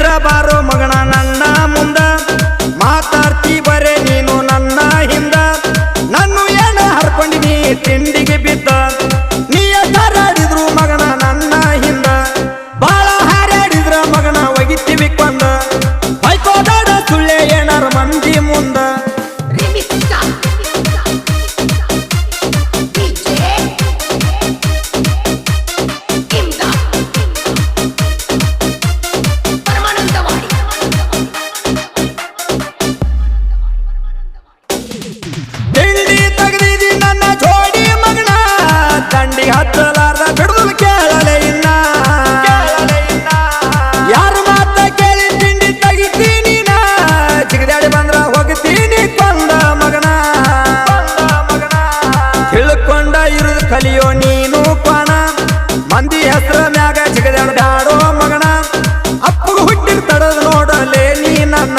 ಇದ್ರ ಬಾರೋ ಮಗಣ ಹೆಸರ ಮ್ಯಾಗ ಜಿಗದೇವನ ಗಾಡೋ ಮಗನ. ಅಪ್ಪಗ ಹುಟ್ಟಿರ್ತಡದ ನೋಡಲೇ ನೀ ನನ್ನ.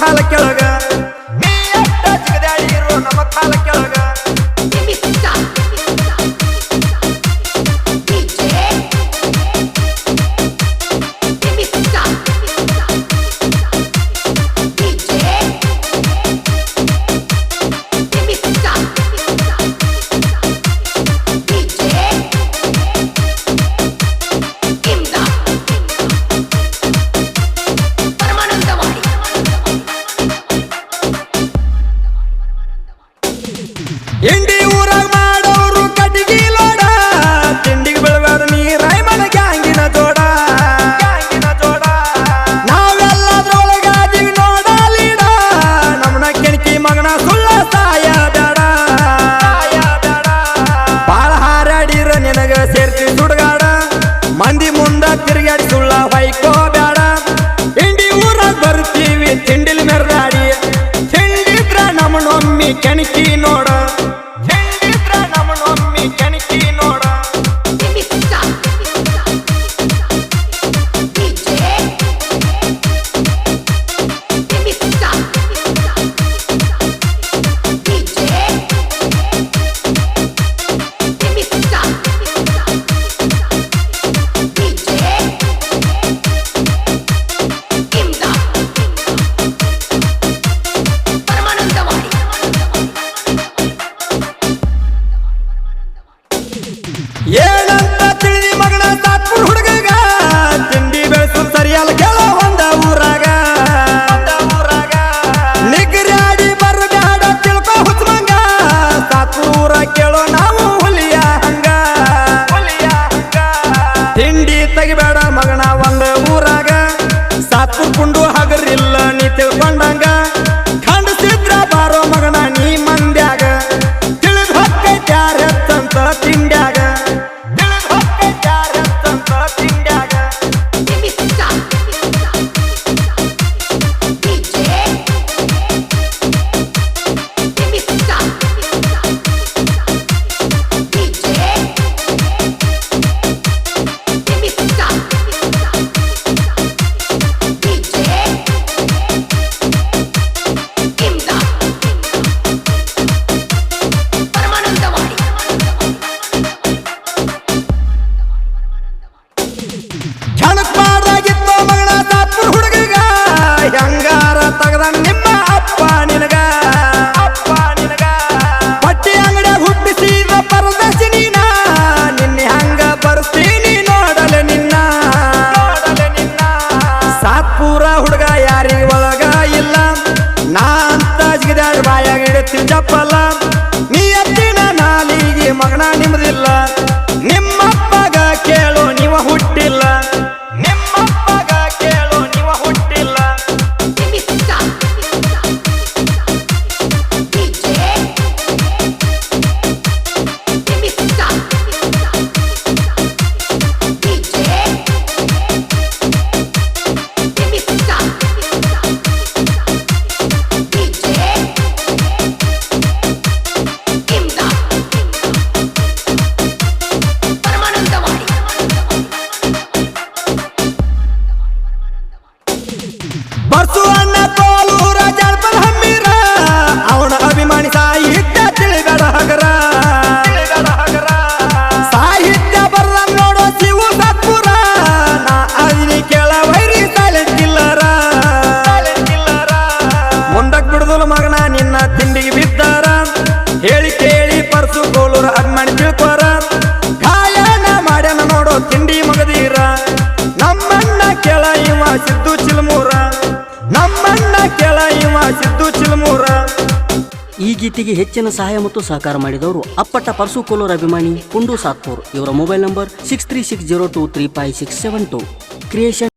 ಕಾಲ ಕೆಳಗ ಕೆಣಕಿ ನೋಡ ಸಿದ್ದು ಚಿಲ್ಮೂರ. ನಮ್ಮಣ್ಣ ಕೆಳ ಇವ ಸಿದ್ದು ಚಿಲ್ಮೂರ. ಈ ಗೀತೆಗೆ ಹೆಚ್ಚಿನ ಸಹಾಯ ಮತ್ತು ಸಹಕಾರ ಮಾಡಿದವರು ಅಪ್ಪಟ್ಟ ಪರ್ಸು ಕೋಲೋರ್ ಅಭಿಮಾನಿ ಕುಂಡು ಸಾತ್ಪೂರ್. ಇವರ mobile number six three six zero two three five six seven two creation